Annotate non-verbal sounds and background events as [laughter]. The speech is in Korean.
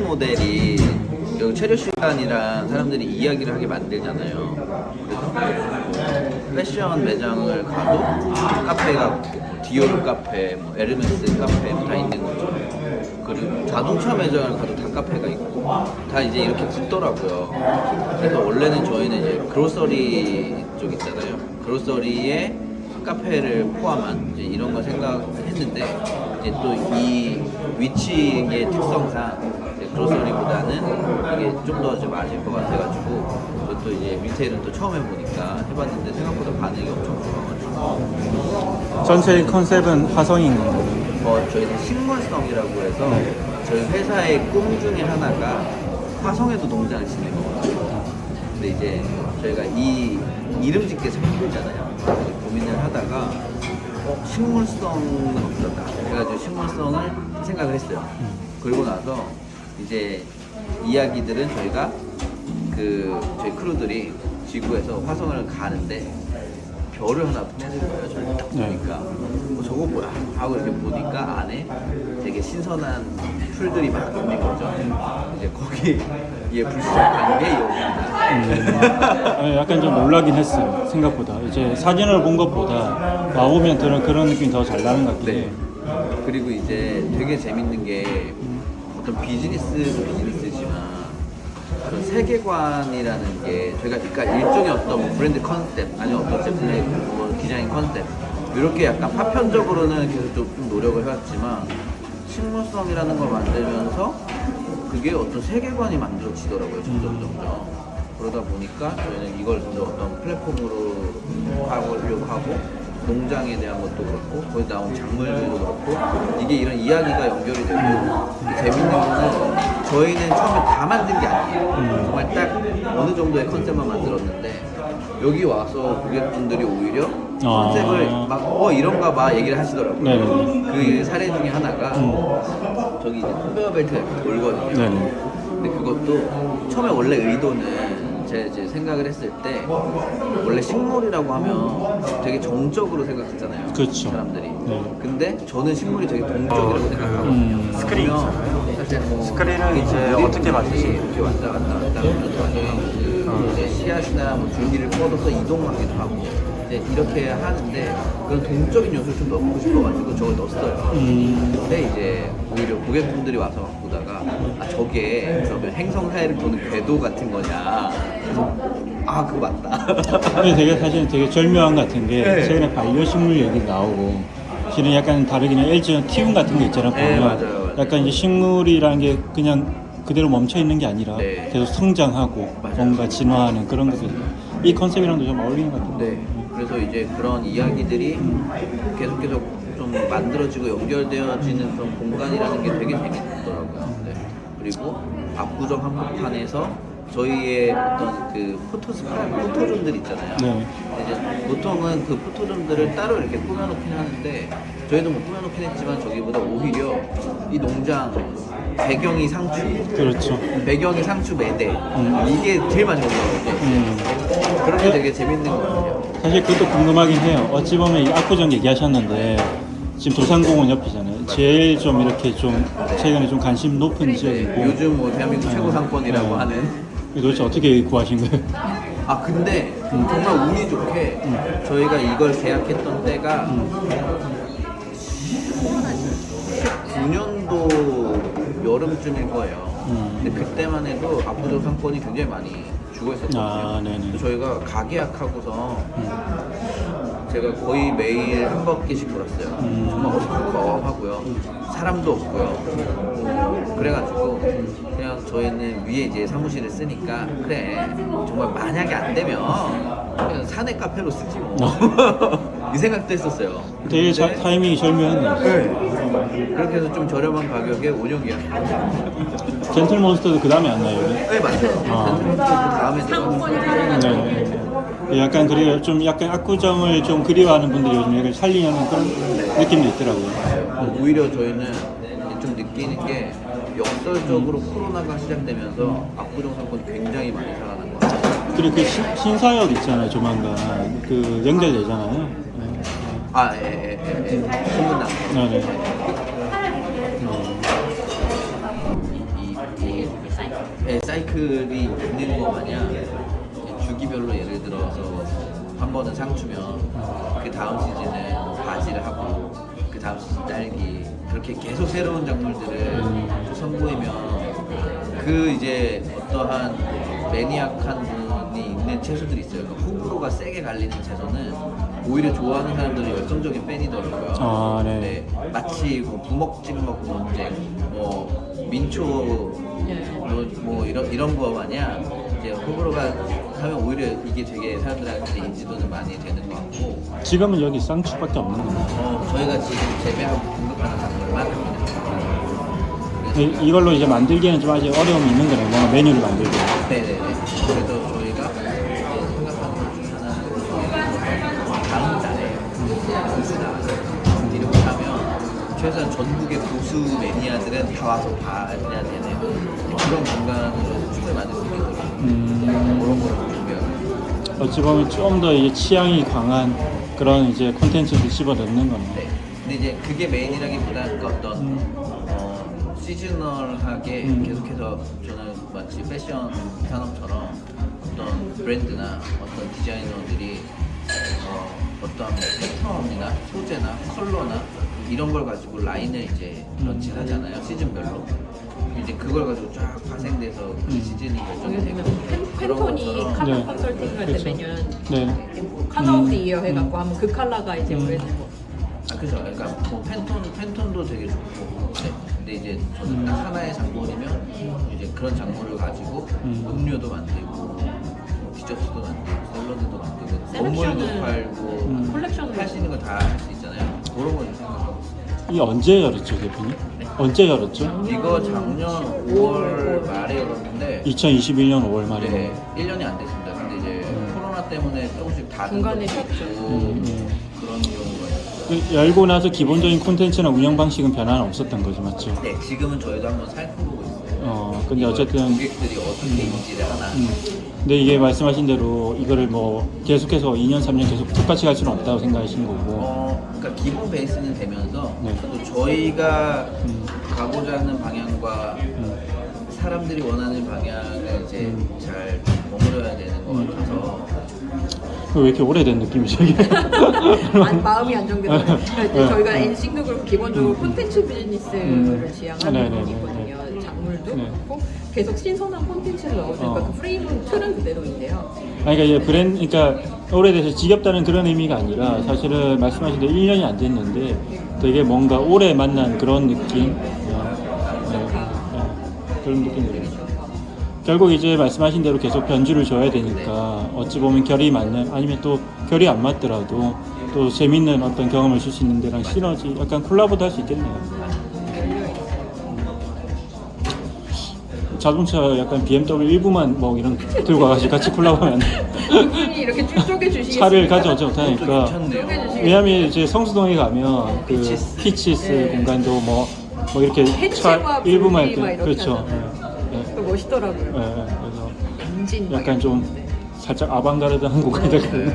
모델이 체류 시간이랑 사람들이 이야기를 하게 만들잖아요. 패션 매장을 가도 카페가 뭐 디올 카페, 뭐 에르메스 카페 다 있는 거죠. 그리고 자동차 매장을 가도 다 카페가 있고 다 이제 이렇게 붙더라고요. 그래서 원래는 저희는 이제 그로서리 쪽 있잖아요. 그로서리에 카페를 포함한 이제 이런 거 생각했는데 이제 또 이 위치의 특성상 그로서리보다는 이게 좀 더 좀 맞을 것 같아가지고 저또 이제 리테일은 또 처음 해보니까 해봤는데 생각보다 반응이 엄청 좋아가지고 전체 컨셉은 화성인 건가요? 어, 저희는 식물성이라고 해서 네. 저희 회사의 꿈 중에 하나가 화성에도 농장을 짓는 거거든요. 근데 이제 저희가 이 이름 짓기 참 힘들잖아요. 고민을 하다가 어, 식물성은 없었다. 그래가지고 식물성을 생각을 했어요. 그리고 나서 이제 이야기들은 저희가 그 저희 크루들이 지구에서 화성을 가는데 별을 하나 보내는 거예요. 저를 딱 네. 보니까 어, 저거 뭐야 하고 이렇게 보니까 안에 되게 신선한 풀들이 막 있는 거죠. 이제 거기에 [laughs] 불시착한 게 여기입니다. 네, 약간 좀 놀라긴 했어요. 생각보다. 이제 사진을 본 것보다 와보면 드는 그런 느낌이 더 잘 나는 것 같긴 네. 해요. 그리고 이제 되게 재밌는 게 어떤 비즈니스 비즈니스지만 그런 세계관이라는 게 저희가 그러니까 일종의 어떤 뭐 브랜드 컨셉 아니면 어떤 제품의 뭐 디자인 컨셉 이렇게 약간 파편적으로는 계속 좀 노력을 해왔지만 식물성이라는 걸 만들면서 그게 어떤 세계관이 만들어지더라고요 점점 점점. 그러다 보니까 저희는 이걸 좀 더 어떤 플랫폼으로 하려고 하고 농장에 대한 것도 그렇고 거기 나온 작물들도 그렇고 이게 이런 이야기가 연결이 되고 재밌는 거는 저희는 처음에 다 만든 게 아니에요 정말 딱 어느 정도의 컨셉만 만들었는데 여기 와서 고객분들이 오히려 아. 컨셉을 막 어 이런가 봐 얘기를 하시더라고요. 그 사례 중에 하나가 저기 이제 컨베어 벨트가 이렇게 돌거든요 네네. 근데 그것도 처음에 원래 의도는 제 이제 생각을 했을 때 원래 식물이라고 하면 되게 정적으로 생각했잖아요. 그렇죠. 사람들이. 네. 근데 저는 식물이 되게 동적이라고 생각하거든요. 음. 스크린 보면 사실 뭐 스크린은 이제 어떻게 만드시나요? 이렇게 왔다 갔다 왔다 갔다 하고 이제 씨앗이나 뭐 줄기를 뻗어서 이동하기도 하고 이제 이렇게 하는데 그런 동적인 요소를 좀 넣고 싶어가지고 저걸 넣었어요. 음, 근데 이제 오히려 고객분들이 와서 보다가 아 저게 그러면 행성 사이를 도는 궤도 같은 거냐 그래서 아 그거 맞다 근데 되게 사실 되게 절묘한 것 같은 게 네. 최근에 반려식물 얘기 나오고 실은 약간 다르긴 해. LG는 키움 같은 거 있잖아 보면 네, 맞아요, 맞아요. 약간 이제 식물이라는 게 그냥 그대로 멈춰 있는 게 아니라 네. 계속 성장하고 맞아요. 뭔가 진화하는 그런 것들 이 컨셉이랑도 좀 어울리는 것 같아요. 네 그래서 이제 그런 이야기들이 계속 계속 좀 만들어지고 연결되어지는 그런 공간이라는 게 되게 재밌더라고요 네. 그리고 압구정 한복판에서 저희의 어떤 그 포토스팟 포토존들 있잖아요 네. 이제 보통은 그 포토존들을 따로 이렇게 꾸며놓긴 하는데 저희도 뭐 꾸며놓긴 했지만 저기보다 오히려 이 농장 배경이 상추 그렇죠. 배경이 상추 매대 음. 이게 제일 많이 올라오거든요 음. 그런 게 되게 재밌는 것 같아요 사실 그것도 궁금하긴 해요. 어찌 보면 이 압구정 얘기하셨는데 지금 도산공원 옆이잖아요. 제일 좀 이렇게 좀 최근에 좀 관심 높은 지역이고 요즘 뭐 대한민국 최고 상권이라고 네. 하는 도대체 어떻게 구하신 거예요? 아 근데 정말 운이 좋게 저희가 이걸 계약했던 때가 19년도 여름쯤일 거예요. 음. 근데 그때만 해도 압구정 상권이 굉장히 많이 죽어 있었거든요. 아, 네네. 그래서 저희가 가계약하고서 제가 거의 매일 한 바퀴씩 돌았어요. 음. 정말 어수선하고요. 사람도 없고요. 그래가지고 그냥 저희는 위에 이제 사무실을 쓰니까 그래 정말 만약에 안 되면 그냥 사내 카페로 쓰지 뭐. [laughs] 이 생각도 했었어요. 되게 자, 근데 타이밍이 절묘했네요. 네. 그렇게 해서 좀 저렴한 가격에 5년 계약. 젠틀몬스터도 그 다음에 안 나요, 여기? 네 맞아요. 아. 그 다음에 들어가서 네. 약간 그리고 좀 약간 압구정을 좀 그리워하는 분들이 요즘 이걸 살리려는 그런 느낌도 있더라고요. 오히려 저희는 좀 느끼는 게 역설적으로 코로나가 시작되면서 압구정 상권이 굉장히 많이 살아난 것 같아요. 그리고 그 신, 신사역 있잖아요, 조만간. 그 연결되잖아요. 네. 아, 예, 예, 예. 예. 소문난 거. 네, 네. 예, 사이클이 있는 거 마냥 주기별로 예를 들어서 한 번은 상추면 그 다음 시즌은 뭐 바지를 하고 그 다음 시즌 딸기 그렇게 계속 새로운 작물들을 선보이면 그 이제 어떠한 매니악한 분이 있는 채소들이 있어요. 그러니까 호불호가 세게 갈리는 채소는 오히려 좋아하는 사람들은 열성적인 팬이더라고요. 아, 네. 마치 뭐 부먹 찍먹 논쟁, 뭐 민초 뭐, 뭐 이런 이런 거 마냥 이제 호불호가 하면 오히려 이게 되게 사람들한테 인지도는 많이 되는 것 같고 지금은 여기 쌍추밖에 없는 건가요? 어, 저희가 지금 재배하고 공급하는 작물만 합니다. 그래서 이- 이걸로 이제 만들기에는 좀 아직 어려움이 있는 거네요. 뭔가 메뉴를 만들기. 네네네. 그래서 저희가 이제 생각하는 것 중에 하나는 다음 달에 보수 나와서 이렇게 하면 최소한 전국의 보수 매니아들은 다 와서 봐야 되는 그런 공간으로 축을 만들 수 있도록 음, 그런 거를 준비하고 어찌 보면 좀 더 이제 취향이 강한 그런 이제 콘텐츠를 집어넣는 거네요. 네. 근데 이제 그게 메인이라기보다 그 어떤 음. 어, 시즈널하게 음. 계속해서 저는 마치 패션 산업처럼 어떤 브랜드나 어떤 디자이너들이 어, 어떤 패턴이나 소재나 컬러나 이런 걸 가지고 라인을 이제 음. 런칭을 하잖아요 시즌별로 이제 그걸 가지고 쫙 파생돼서 그 음. 시즌이 결정이 보면 팬, 팬톤이 것처럼 컬러 네. 컨설팅 할 때 그렇죠. 매년 네. 뭐 컬러 오브 음. 이어 해갖고 음. 하면 그 컬러가 이제 음. 올해는 뭐 아, 그죠. 그러니까 뭐 팬톤, 팬톤도 되게 좋고. 네. 근데 이제 저는 딱 하나의 작물이면 이제 그런 작물을 가지고 음. 음 료도 만들고, 뭐 디저트도 만들고, 샐러드도 만들고, 셀렉션은 건물도 팔고, 음. 콜렉션을 할수 있는 거 다 할 수 있잖아요. 그런 걸 생각하고 있어요. 이 언제 열었죠, 대표님? 언제 열었죠? 이거 작년 5월 말에 열었는데, 2021년 5월 말에. 네, 1년이 안 됐습니다. 근데 이제 코로나 때문에 조금씩 닫은 중간에 쉬었죠. 음, 음. 그런 경우가 있어요. 그 열고 나서 기본적인 콘텐츠나 운영 방식은 변화는 없었던 거죠, 맞죠? 네, 지금은 저희도 한번 살펴보고 있어요. 어, 근데 이걸 어쨌든 고객들이 어떻게 인지를 하나. 음. 근데 이게 말씀하신 대로 이거를 뭐 계속해서 2년, 3년 계속 똑같이 갈 수는 없다고 생각하시는 거고. 어, 그러니까 기본 베이스는 되면서 네. 또 저희가 음. 가고자 하는 방향과 음. 사람들이 원하는 방향을 이제 음. 잘 머무려야 되는 것 같아서 왜 이렇게 오래된 느낌이죠, 이게? [laughs] 마음이 안정돼서 그러니까 이제 네. 저희가 엔싱도 그렇고 기본적으로 음. 콘텐츠 비즈니스를 음. 지향하는 네, 네, 네. 작물도 네. 그렇고 계속 신선한 콘텐츠를 넣어주니까 어. 그 프레임은 틀은 그대로인데요. 아니, 그러니까 이제 브랜드, 그러니까 오래돼서 지겹다는 그런 의미가 아니라 사실은 말씀하신 대로 1년이 안 됐는데 되게 뭔가 오래 만난 그런 느낌. 어, 네, 네, 그런 느낌이 들어요. 결국 이제 말씀하신 대로 계속 변주를 줘야 되니까 어찌 보면 결이 맞는 아니면 또 결이 안 맞더라도 또 재밌는 어떤 경험을 줄 수 있는 데랑 시너지 약간 콜라보도 할 수 있겠네요. 자동차 약간 BMW 일부만 뭐 이런 들고 와가지고 같이 콜라보하면 안 돼. 그분이 이렇게 쭉 쪼개 주시겠습니까? 차를 가져오지 못하니까 괜찮네요. 왜냐면 이제 성수동에 가면 그 피치스. 피치스 네. 공간도 뭐, 뭐 이렇게 해체와 차 일부만 분리 막 이렇게 그렇죠. 예, 예, 또 멋있더라고요. 예, 예. 그래서 엔진 막 약간 좀. 살짝 아방가르드한 공간이 네. 되거든요.